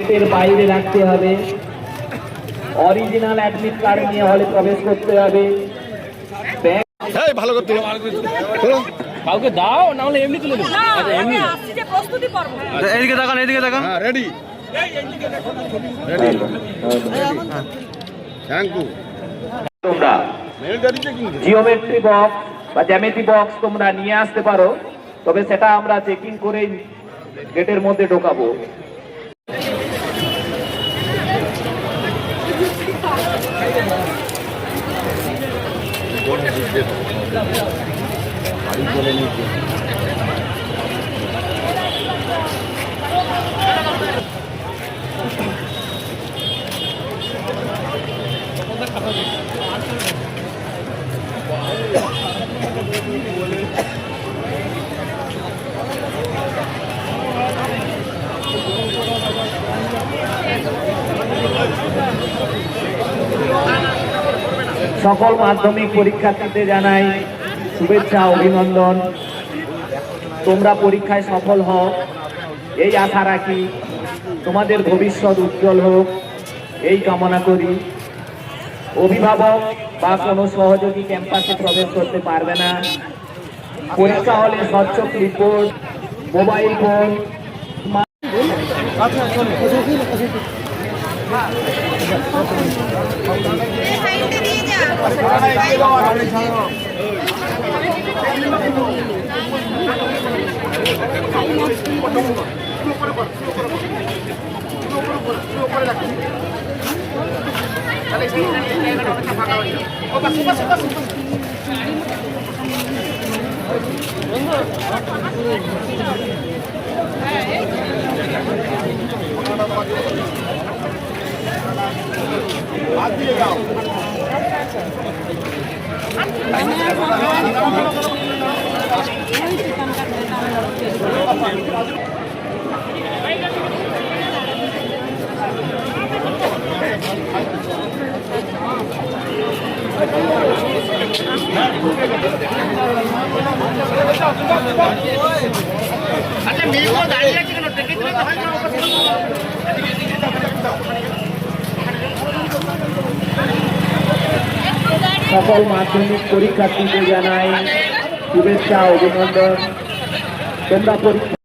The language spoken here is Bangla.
গেটের বাইরে রাখতে হবে। অরিজিনাল অ্যাডমিট কার্ড নিয়ে হলে প্রবেশ করতে হবে। এই ভালো করতে কাউকে দাও না হলে এমনি তুলে দেবো। আচ্ছা এমনি। আমি আসছি যে প্রস্তুতি পর্ব এদিকে তাকান এদিকে তাকান। হ্যাঁ রেডি ইউ তোমরা জিওমেট্রি বক্স বা জ্যামেট্রি বক্স তোমরা নিয়ে আসতে পারো। তবে সেটা আমরা চেকিং করেই গেটের মধ্যে ঢোকাবো। বাড়ি চলে নিচ্ছে সকল মাধ্যমিক পরীক্ষার্থীদের জানাই শুভেচ্ছা অভিনন্দন। তোমরা পরীক্ষায় সফল হও। এই আশা রাখি তোমাদের ভবিষ্যৎ উজ্জ্বল হোক। এই কামনা করি। অভিভাবক বা কোনো সহযোগী ক্যাম্পাসে প্রবেশ করতে পারবে না। পরীক্ষা হলে স্বচ্ছ রিপোর্ট মোবাইল ফোন Adiós. আচ্ছা মিলবো দাঁড়িয়ে আছে কেন টিকিট সকল মাধ্যমিক পরীক্ষার্থীদের জানাই শুভেচ্ছা অভিনন্দন। তোমরা পরীক্ষা